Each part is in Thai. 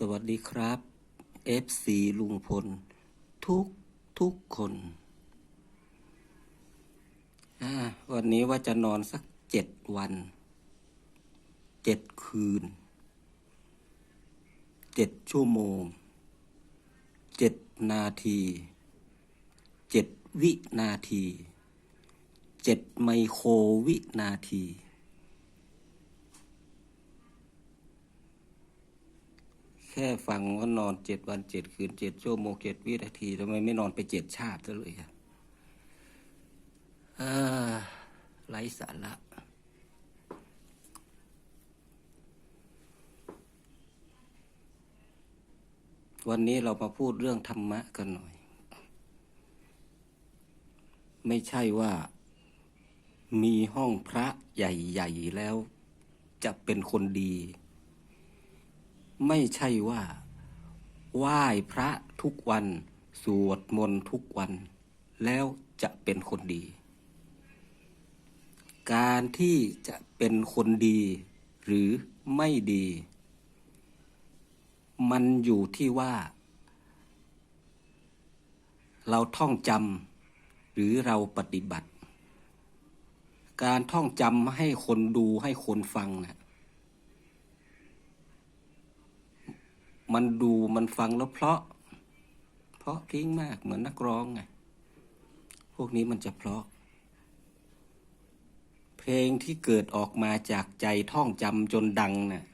สวัสดีครับ FC ลุงพล ทุกทุกคนวันนี้ว่าจะนอนสักเจ็ดวันเจ็ดคืนเจ็ดชั่วโมงเจ็ดนาทีเจ็ดวินาทีเจ็ดไมโครวินาที แค่ฟังว่านอนเจ็ดวันเจ็ดคืนเจ็ดชั่วโมงเจ็ดวินาทีทำไมไม่นอนไปเจ็ดชาติซะเลยอะอ่าไร้สาระวันนี้เรามาพูดเรื่องธรรมะกันหน่อย ไม่ใช่ว่า มีห้องพระใหญ่ ๆ แล้วจะเป็นคนดี ไม่ใช่ว่า ไหว้พระทุกวัน สวดมนต์ทุกวัน แล้วจะเป็นคนดี การที่จะเป็นคนดี หรือไม่ดี มันอยู่ที่ว่า เราท่องจำหรือเราปฏิบัติ การท่องจำให้คนดูให้คนฟังนะ่ะ มันดูมันฟังแล้วเพราะ เพราะพริ้งมากเหมือนนักร้องไง พวกนี้มันจะเพราะ เพลงที่เกิดออกมาจากใจท่องจำจนดังน่ะ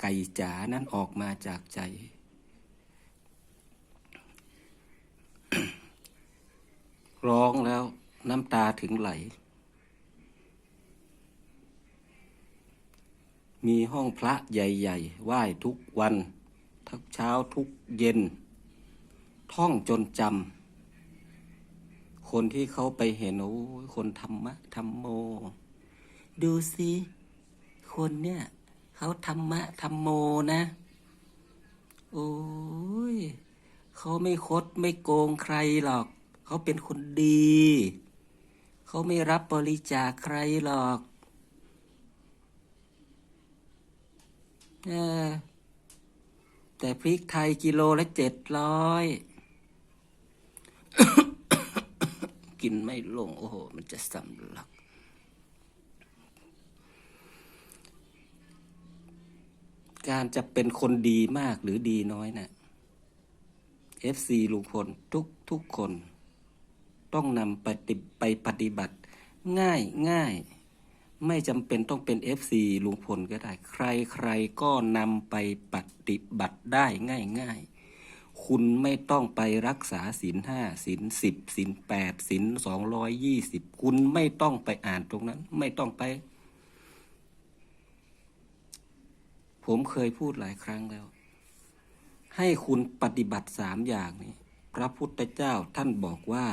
ไก่จ๋านั้นออกมาจากใจ ร้องแล้วน้ำตาถึงไหล มีห้องพระใหญ่ ๆ ไหว้ทุกวัน ทุกเช้าทุกเย็น ท่องจนจำคนที่เขาไปเห็นโอ้ยคนธรรมะธรรมโม ดูสิคนเนี่ยเขาธรรมะธรรมโมนะ โอ้ยเขาไม่คดไม่โกงใครหรอก เขาเป็นคนดี เขาไม่รับบริจาคใครหรอก เออ แต่พริกไทยกิโลละเจ็ดร้อยกินไม่ลง โอ้โห มันจะสำลัก การจะเป็นคนดีมากหรือดีน้อยนะ่ะ FC ลุงพลทุกทุกคน ต้องนำปฏิไปปฏิบัติ ง่ายง่าย ไม่จำเป็นต้องเป็น FC ลุงพลก็ได้ ใครใครก็นำไปปฏิบัติได้ง่ายๆ คุณไม่ต้องไปรักษาศีลห้าศีลสิบศีลแปดศีลสองร้อยยี่สิบคุณไม่ต้องไปอ่านตรงนั้น ไม่ต้องไป ผมเคยพูดหลายครั้งแล้ว ให้คุณปฏิบัติสามอย่างนี้ พระพุทธเจ้าท่านบอกว่า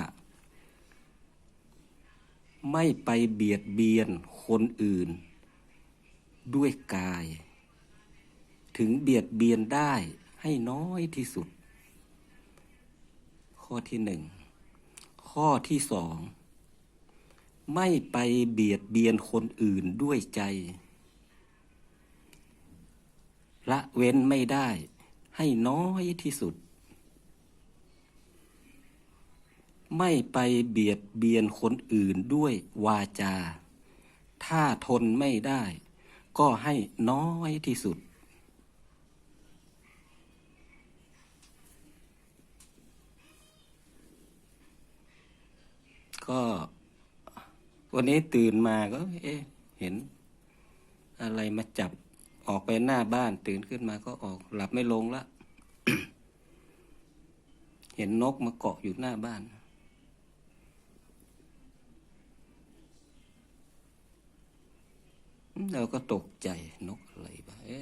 ไม่ไปเบียดเบียนคนอื่น ด้วยกาย ถึงเบียดเบียนได้ให้น้อยที่สุด ข้อที่หนึ่งข้อที่สองไม่ไปเบียดเบียนคนอื่นด้วยใจ ละเว้นไม่ได้ให้น้อยที่สุด ไม่ไปเบียดเบียนคนอื่นด้วยวาจา ถ้าทนไม่ได้ ก็ให้น้อยที่สุด ก็ วันนี้ตื่นมาก็ เอ๊ะ เห็น อะไรมาจับออกไปหน้าบ้านตื่นขึ้นมาก็ออกหลับไม่ลงละ เห็นนกมาเกาะอยู่หน้าบ้าน เราก็ตกใจนกอะไรบ้างเอ๊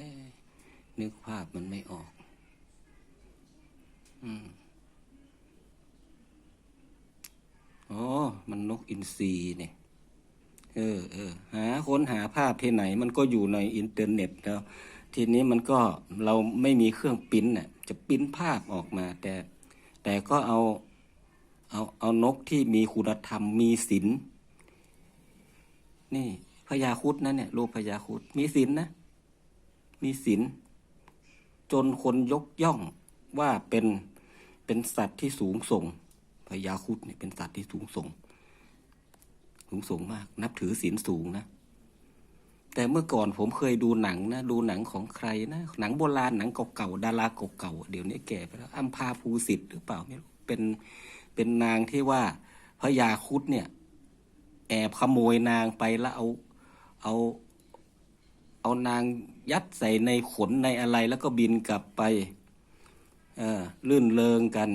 นึกภาพมันไม่ออก อืมอ๋อ มันนกอินทรีเนี่ย เออเออหาค้นหาภาพที่ไหน มันก็อยู่ในอินเทอร์เน็ตแล้ว ทีนี้มันก็เราไม่มีเครื่องปิ้นน่ะ จะปิ้นภาพออกมา แต่ แต่ก็เอา เอาเอานกที่มีคุณธรรมมีศีลนี่ ญาคุดนะเนี่ยรูปพญาคุดมีศีลนะ มีศีลจนคนยกย่องว่าเป็นเป็นสัตว์ที่สูงส่งพญาคุดเนี่ยเป็นสัตว์ที่สูงส่ง สูงส่งมาก นับถือศีลสูงนะ แต่เมื่อก่อนผมเคยดูหนังนะ ดูหนังของใครนะ หนังโบราณหนังเก่าๆดาราเก่าๆเดี๋ยวนี้แก่ไปแล้วอัมพาภูสิทธิ์หรือเปล่าไม่รู้เป็นเป็นนางที่ว่าพระยาคุดเนี่ย แอบขโมยนางไปแล้วเอา เอา เอานางยัดใส่ในขนในอะไรแล้วก็บินกลับไปเออลื่นเลงกัน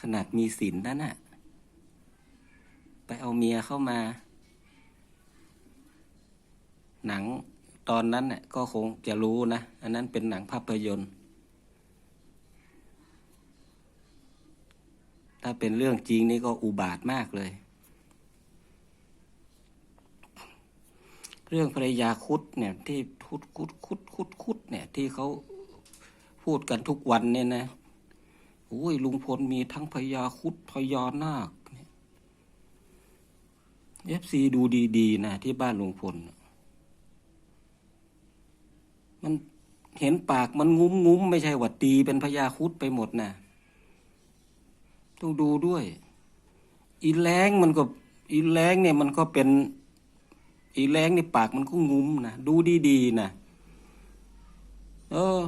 ขนาดมีศีลนั่นน่ะ ไปเอาเมียเข้ามา หนังตอนนั้นน่ะก็คงจะรู้นะ อันนั้นเป็นหนังภาพยนตร์ ถ้าเป็นเรื่องจริงนี่ก็อุบาทมากเลย เรื่องภรรยาคุดเนี่ยที่คุดคุดคุดคุดคุดเนี่ยที่เขาพูดกันทุกวันเนี่ยนะโอ้ยลุงพลมีทั้งพญาคุดพญานาคเอฟซีดูดีๆนะที่บ้านลุงพล มันเห็นปากมันงุ้มงุ้มไม่ใช่ว่าตีเป็นพญาคุดไปหมดนะต้องดูด้วย อีแรงมันก็อีแรงเนี่ยมันก็เป็น อีแรงในปากมันก็งุ้มนะดูดีๆนะเออ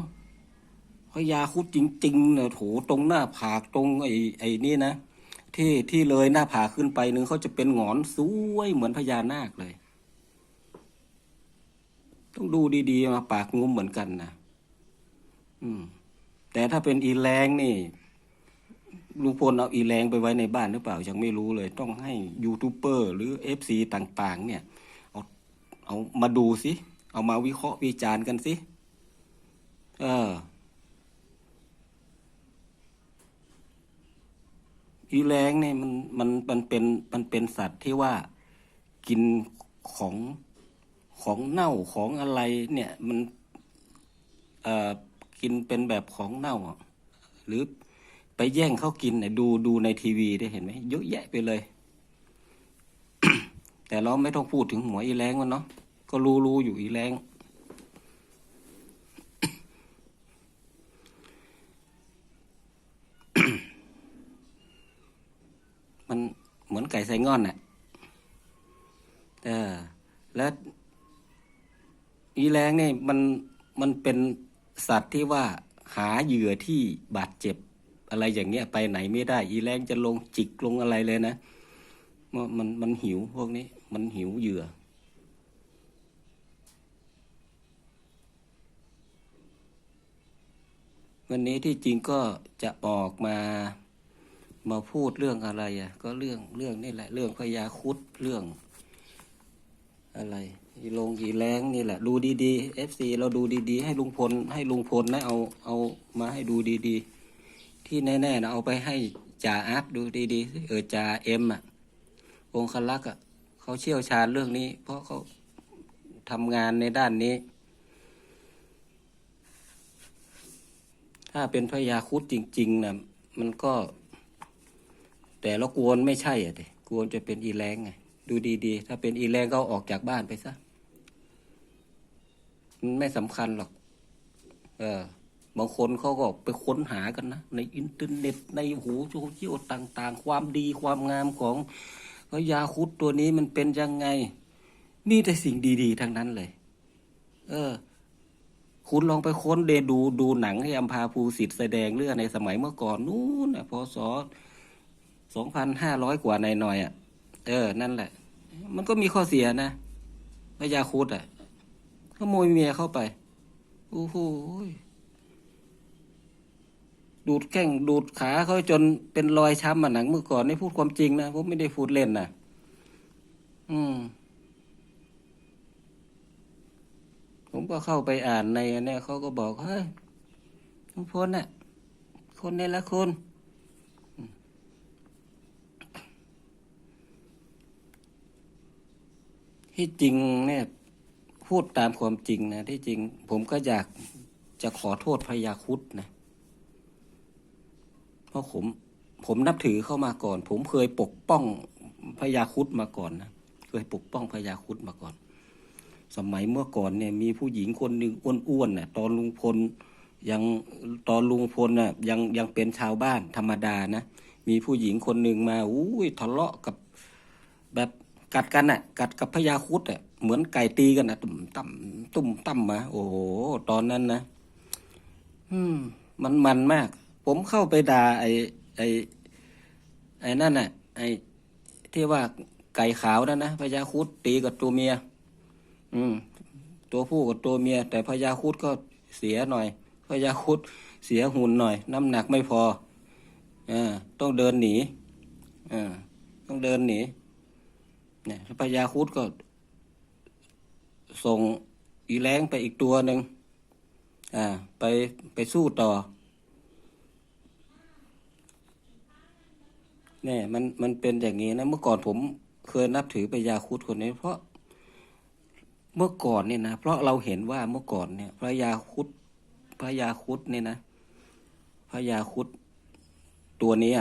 พญาคุดจริงๆเนี่ยโถตรงหน้าผากตรงไอ้ไอ้นี่นะที่ที่เลยหน้าผากขึ้นไปนึงเขาจะเป็นหงอนสวยเหมือนพญานาคเลย ต้องดูดีๆมาปากงุ้มเหมือนกันนะอืม แต่ถ้าเป็นอีแรงนี่ลุงพลเอาอีแรงไปไว้ในบ้านหรือเปล่ายังไม่รู้เลย ต้องให้ยูทูบเบอร์หรือเอฟซีต่าง ๆ เนี่ย เอามาดูสิ เอามาวิเคราะห์วิจารณ์กันสิ เออ อีแรงเนี่ยมันมันมันเป็นมันเป็นสัตว์ที่ว่ากินของของเน่าของอะไร เนี่ยมันเอ่อกินเป็นแบบของเน่า หรือไปแย่งเขากินเนี่ยดูดูในทีวีได้เห็นไหมเยอะแยะไปเลย แต่เราไม่ต้องพูดถึงหัวอีแรงมันเนาะ ก็รู้รู้อยู่อีแรงมันเหมือนไก่ไซง่อนน่ะเออแล้วอีแรงเนี่ยมันมันเป็นสัตว์ที่ว่าหาเหยื่อที่บาดเจ็บอะไรอย่างเงี้ยไปไหนไม่ได้ อีแรงจะลงจิกลงอะไรเลยนะ มันมันหิวพวกนี้ มันหิวเหยื่อ วันนี้ที่จริงก็จะออกมามาพูดเรื่องอะไรอะ ก็เรื่องเรื่องนี่แหละ เรื่องพญาคุดเรื่อง อะไรอีลงอีแรงนี่แหละ ดูดีๆเอฟซีเราดูดีๆ ให้ลุงพลให้ลุงพลนะเอาเอามาให้ดูดีๆ ที่แน่ๆนะเอาไปให้จ่าอาร์ตดูดีๆเออจ่าเอ็มอะองคลักษ์อะเขาเชี่ยวชาญเรื่องนี้ เพราะเขาทำงานในด้านนี้ ถ้าเป็นพญาคุดจริง ๆนะมันก็ แต่ละกวนไม่ใช่อะดิกวนจะเป็นอีแรงไงดูดีๆ ถ้าเป็นอีแรงก็ออกจากบ้านไปซะมันไม่สำคัญหรอก เออบางคนเขาก็ไปค้นหากันนะ ในอินเทอร์เน็ต ในหูโซเชียลต่าง ๆ ความดีความงามของพญาคุดตัวนี้มันเป็นยังไง มีแต่สิ่งดี ๆ ทั้งนั้นเลย เออ คุณลองไปค้นเดดูดูหนังให้อัมพาภูสิทธิ์แสดงเรื่องในสมัยเมื่อก่อนนู้นนะพศสองพันห้าร้อยกว่าในหน่อยอะ เออ นั่นแหละ มันก็มีข้อเสียนะพญาคุดอะขโมยเมียเข้าไป โอ้โหดูดแข้งดูดขาเขาจนเป็นรอยช้ำอะหนังเมื่อก่อนนี่พูดความจริงนะผมไม่ได้พูดเล่นนะอืม ผมก็เข้าไปอ่านในนเนี้ยเขาก็บอกเฮ้ยลุงพลน่ะ คนในละคนที่จริงเนี่ยพูดตามความจริงนะที่จริง ผมก็อยากจะขอโทษพญาคุดนะเพราะผมผมนับถือเข้ามาก่อน ผมเคยปกป้องพญาคุดมาก่อนนะเคยปกป้องพญาคุดมาก่อน สมัยเมื่อก่อนเนี่ยมีผู้หญิงคนหนึ่งอ้วนๆน่ะตอนลุงพลยังตอนลุงพลน่ะยังยังเป็นชาวบ้านธรรมดานะมีผู้หญิงคนหนึ่งมาอุ้ยทะเลาะกับแบบกัดกันน่ะ กัดกับพญาครุดอะเหมือนไก่ตีกันน่ะตุ่มตั้มตุ่มตั้มาโอ้โหตอนนั้นนะอืม มันมันมาก ผมเข้าไปด่าไอ้ไอ้ไอ้นั่นน่ะไอ้ที่ว่าไก่ขาวนั่นนะพญาครุดตีกับตัวเมีย อืม ตัวผู้กับตัวเมีย แต่พญาคุดก็เสียหน่อยพญาคุดเสียหุ่นหน่อย น้ำหนักไม่พออ่ต้องเดินหนีอ่ต้องเดินหนีเนี่ยพญาคุดก็ ส่งอีแรงไปอีกตัวหนึ่งอ่า ไปไปสู้ต่อเนี่ยมันมันเป็นอย่างนี้นะเมื่อก่อนผมเคยนับถือพญาคุดคนนี้เพราะ เมื่อก่อนเนี่ยนะเพราะเราเห็นว่าเมื่อก่อนเนี่ยพระยาคุดพระยาคุดเนี่ยนะพระยาคุดตัวนี้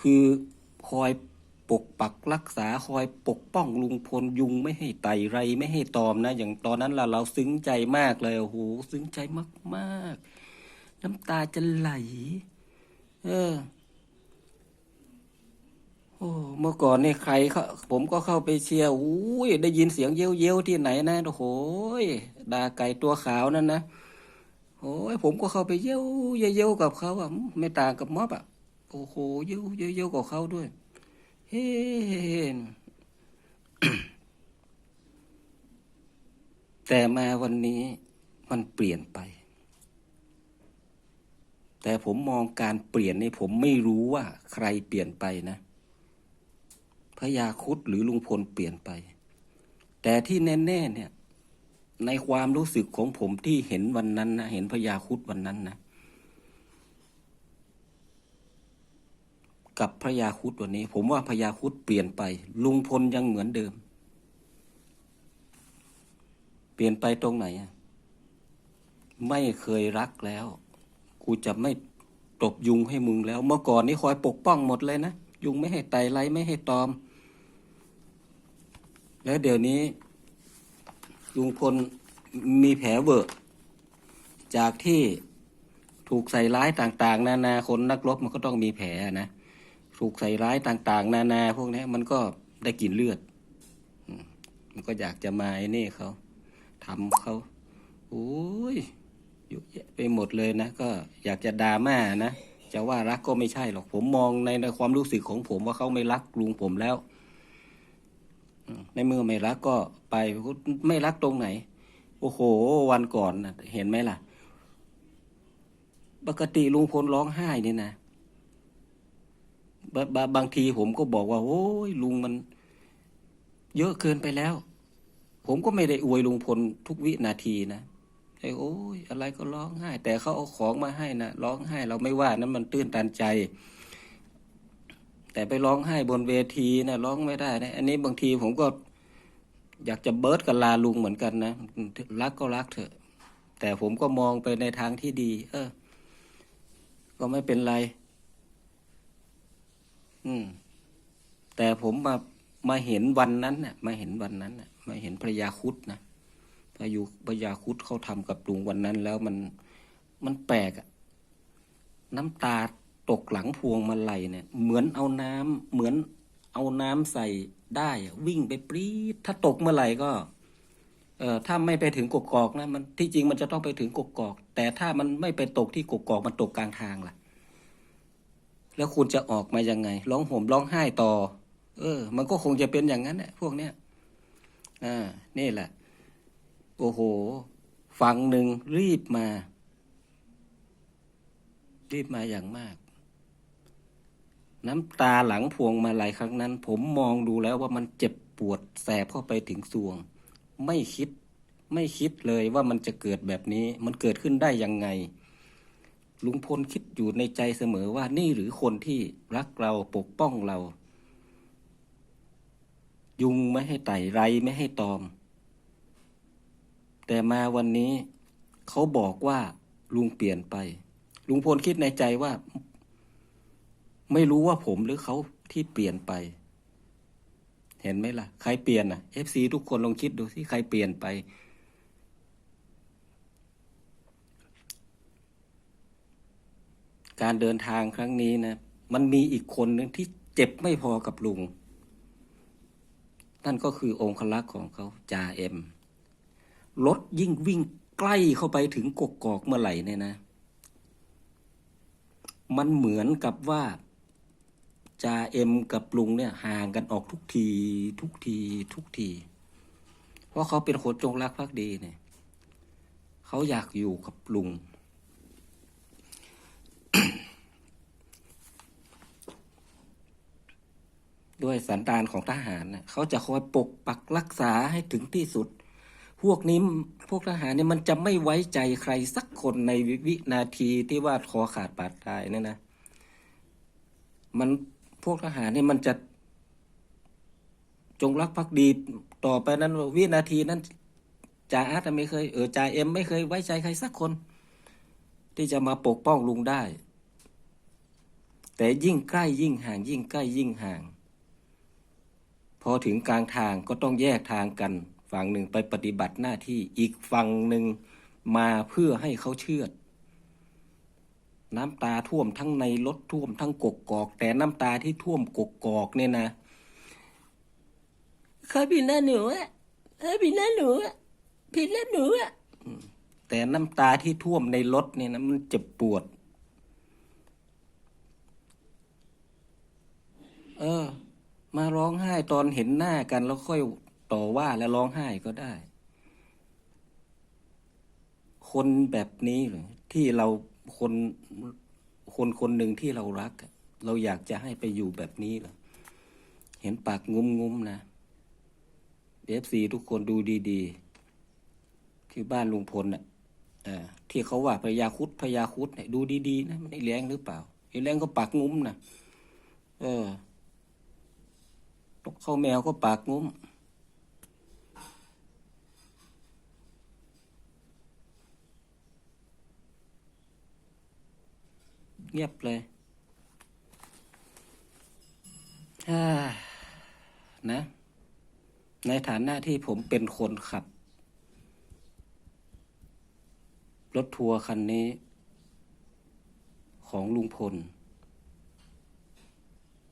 คือคอยปกปักรักษาคอยปกป้องลุงพลยุงไม่ให้ไต่ไรไม่ให้ตอมนะ อย่างตอนนั้นเราเราซึ้งใจมากเลยโอ้โหซึ้งใจมาก ๆ น้ำตาจะไหล เออ เมื่อก่อนนี่ใครเขาผมก็เข้าไปเชียร์อุ้ยได้ยินเสียงเย้ยวเย้ยวที่ไหนนะโอ้โหยดาไก่ตัวขาวนั่นนะโอ้ยผมก็เข้าไปเย้ยวเย้ยวกับเขาอะไม่ต่างกับม็อบอะโอ้โหเย้ยวเย้ยวเย้ยวกับเขาด้วยเฮ้แต่มาวันนี้มันเปลี่ยนไป แต่ผมมองการเปลี่ยนนี่ผมไม่รู้ว่าใครเปลี่ยนไปนะ พระยาคุดหรือลุงพลเปลี่ยนไป แต่ที่แน่ๆเนี่ยในความรู้สึกของผมที่เห็นวันนั้นนะเห็นพระยาคุดวันนั้นนะกับพระยาคุดวันนี้ ผมว่าพระยาคุดเปลี่ยนไป ลุงพลยังเหมือนเดิม เปลี่ยนไปตรงไหนไม่เคยรักแล้ว กูจะไม่ตบยุงให้มึงแล้ว เมื่อก่อนนี่คอยปกป้องหมดเลยนะ ยุงไม่ให้ไตไรไม่ให้ตอม แล้วเดี๋ยวนี้ลุงพลมีแผลเวอะจากที่ถูกใส่ร้ายต่าง ๆ นานาคนนักรบมันก็ต้องมีแผลนะ ถูกใส่ร้ายต่าง ๆ นานาพวกนี้มันก็ได้กลินเลือด มันก็อยากจะมาไอ้นี่เขาทำเขาโอ้ยอยู่ยะไปหมดเลยนะ ก็อยากจะดราม่านะ จะว่ารักก็ไม่ใช่หรอกผมมองในในความรู้สึกของผมว่าเขาไม่รักลุงผมแล้ว ในเมื่อไม่รักก็ไปไม่รักตรงไหน โอ้โห วันก่อนนะเห็นไหมล่ะ ปกติลุงพลร้องไห้นี่นะบบบบางทีผมก็บอกว่าโอ้ยลุงมัน เยอะเกินไปแล้ว ผมก็ไม่ได้อวยลุงพลทุกวินาทีนะไอ้โอ้ยอะไรก็ร้องไห้ แต่เขาเอาของมาให้นะร้องไห้เราไม่ว่านั้นมันตื้นตันใจ แต่ไปร้องไห้บนเวทีนะร้องไม่ได้นะอันนี้บางทีผมก็อยากจะเบิร์ดกับลาลุงเหมือนกันนะรักก็รักเถอะ แต่ผมก็มองไปในทางที่ดี เออ ก็ไม่เป็นไร อืม แต่ผมมามาเห็นวันนั้นน่ะ มาเห็นวันนั้นน่ะ มาเห็นพระยาคุดนะพระยุพระยาคุดเขาทำกับลุงวันนั้น แล้วมันมันแปลกอะน้ำตา ตกหลังพวงมาลัยเนี่ย เหมือนเอาน้ำเหมือนเอาน้ำใส่ได้ วิ่งไปปรี๊ดถ้าตกเมื่อไหร่ก็เอ่อถ้าไม่ไปถึงกกอกนะมันที่จริงมันจะต้องไปถึงกกอก แต่ถ้ามันไม่ไปตกที่กกอกมันตกกลางทางล่ะ แล้วคุณจะออกมายังไง ร้องห่มร้องไห้ต่อ เออ มันก็คงจะเป็นอย่างนั้นแหละพวกเนี้ยอ่านี่แหละ โอ้โห ฝั่งหนึ่งรีบมา รีบมาอย่างมาก น้ำตาหลังพวงมาลัยครั้งนั้น ผมมองดูแล้วว่ามันเจ็บปวดแสบเข้าไปถึงสวง ไม่คิด ไม่คิดเลยว่ามันจะเกิดแบบนี้ มันเกิดขึ้นได้ยังไง ลุงพลคิดอยู่ในใจเสมอว่านี่หรือคนที่รักเราปกป้องเรา ยุงไม่ให้ไต่ไรไม่ให้ตอม แต่มาวันนี้ เขาบอกว่าลุงเปลี่ยนไป ลุงพลคิดในใจว่า ไม่รู้ว่าผมหรือเขาที่เปลี่ยนไป เห็นไหมล่ะ ใครเปลี่ยนอะ FC ทุกคนลองคิดดูสิใครเปลี่ยนไป การเดินทางครั้งนี้นะ มันมีอีกคนหนึ่งที่เจ็บไม่พอกับลุง นั่นก็คือองคลักษ์ของเขาจ่าเอ็มรถยิ่งวิ่งใกล้เข้าไปถึงกกอกเมื่อไหร่เนี่ยนะ มันเหมือนกับว่า จาเอ็มกับลุงเนี่ยห่างกันออกทุกทีทุกทีทุกที เพราะเขาเป็นคนจงรักภักดีเนี่ยเขาอยากอยู่กับลุง ด้วยสันดานของทหารน่ะเขาจะคอยปกปักรักษาให้ถึงที่สุด พวกนี้พวกทหารเนี่ยมันจะไม่ไว้ใจใครสักคนในวินาทีที่ว่าคอขาดบาดตายเนี่ยนะมัน วกทหารเนี่ยมันจะ จงรักภักดีต่อไปนั้นวินาทีนั้นจ่าอาร์ตไม่เคยเออจ่าเอ็มไม่เคยไว้ใจใครสักคน ที่จะมาปกป้องลุงได้ แต่ยิ่งใกล้ยิ่งห่าง ยิ่งใกล้ยิ่งห่าง พอถึงกลางทางก็ต้องแยกทางกัน ฝั่งหนึ่งไปปฏิบัติหน้าที่อีกฝั่งหนึ่งมาเพื่อให้เขาเชื่อ น้ำตาท่วมทั้งในรถท่วมทั้งกกกอก แต่น้ำตาที่ท่วมกกกอกเนี่ยนะเคยผิดแล้วหนูอะเคยผิดแล้วหนูอะผิดแล้วหนูอะอืมแต่น้ำตาที่ท่วมในรถเนี่ยนะมันเจ็บปวด เออ มาร้องไห้ตอนเห็นหน้ากันแล้วค่อยต่อว่าแล้วร้องไห้ก็ได้ คนแบบนี้เหรอที่เรา คนคนคนหนึ่งที่เรารัก เราอยากจะให้ไปอยู่แบบนี้เหรอเห็นปากงุ้มงุ้มๆนะเอฟซีทุกคนดูดีๆที่บ้านลุงพลน่ะที่เขาว่าพญาคุดพญาคุดเนี่ยดูดีๆนะมันไอ้แรงหรือเปล่าไอ้แรงก็ปากงุ้มนะเออนกเข้าแมวก็ปากงุ้ม เงียบเลยนะ ในฐานะที่ผมเป็นคนขับ รถทัวร์คันนี้ ของลุงพล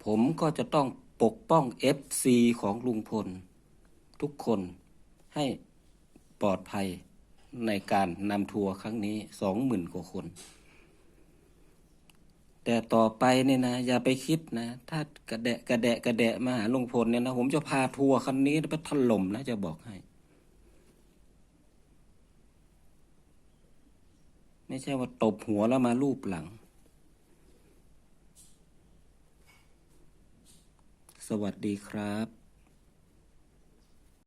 ผมก็จะต้องปกป้องเอฟซีของลุงพล ทุกคนให้ปลอดภัยในการนำทัวร์ครั้งนี้สองหมื่นกว่าคน แต่ต่อไปเนี่ยนะ อย่าไปคิดนะ ถ้ากระแดะกระแดะกระแดะมาหาลุงพลเนี่ยนะ ผมจะพาทัวร์คันนี้ไปถล่มนะ จะบอกให้ ไม่ใช่ว่าตบหัวแล้วมาลูบหลัง สวัสดีครับ